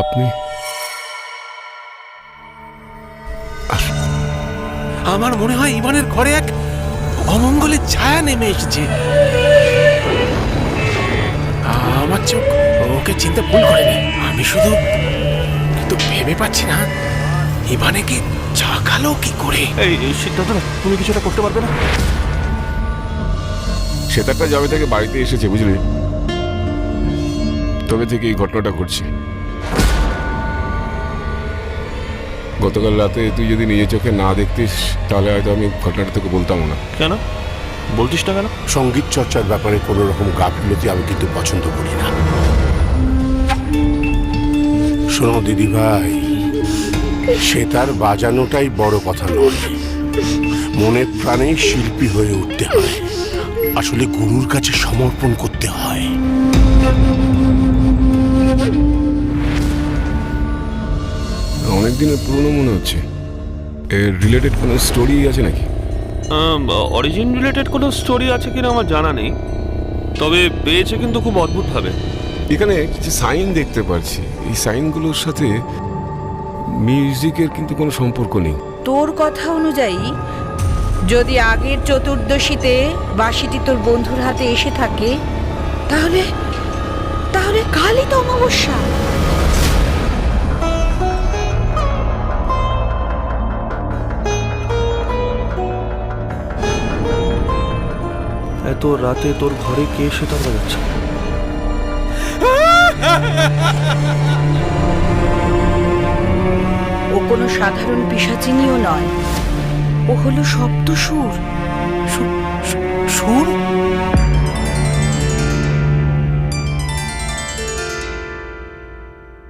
আপনি আমার মনে হয় ইভানের ঘরে এক অমঙ্গলের ছায়া নেমে এসেছে। আমার চোখ ওকে চিন্তা ভুল করেনি। আমি শুধু কিন্তু ভেবে পাচ্ছি না ইভানে কি চাকালো কি করে? এই সিদ্ধান্ত না তুমি কিছুটা করতে পারবে না? সেতারটা যাবে থেকে বাড়িতে এসেছে বুঝলি? তবে থেকে এই ঘটনাটা ঘটছে। গতকাল রাতে তুই যদি নিজের চোখে না দেখতিস তাহলে হয়তো আমি ঘটনাটা তোকে বলতাম না। কেন? বলতিস না কেন? সংগীত চর্চার ব্যাপারে কোনো রকম গাফিলতি আমি কিন্তু পছন্দ করি না। শোনো দিদি ভাই সে তার বাজানোটাই বড় কথা নয়। মনে প্রাণে শিল্পী হয়ে উঠতে হয়। আসলে গুরুর কাছে সমর্পণ করতে হয়। দিনের পুরনো মনে হচ্ছে। এর রিলেটেড কোনো স্টোরি আছে নাকি? অরিজিন রিলেটেড কোনো স্টোরি আছে কিনা আমার জানা নেই। তবে পেয়েছে কিন্তু খুব অদ্ভুতভাবে। এখানে কিছু সাইন দেখতে পাচ্ছি এই সাইনগুলোর সাথে মিউজিকের কিন্তু কোনো সম্পর্ক নেই। তোর কথা অনুযায়ী যদি আগের চতুর্দশীতে বাসিটি তোর বন্ধুর হাতে এসে থাকে তাহলে তাহলে কালই তো অমাবস্যা। এত রাতে তোর ঘরে কে এসে তারা যাচ্ছে ও কোনো সাধারণ পিসাচিনীও নয়। ও হলো সপ্তসুর সুর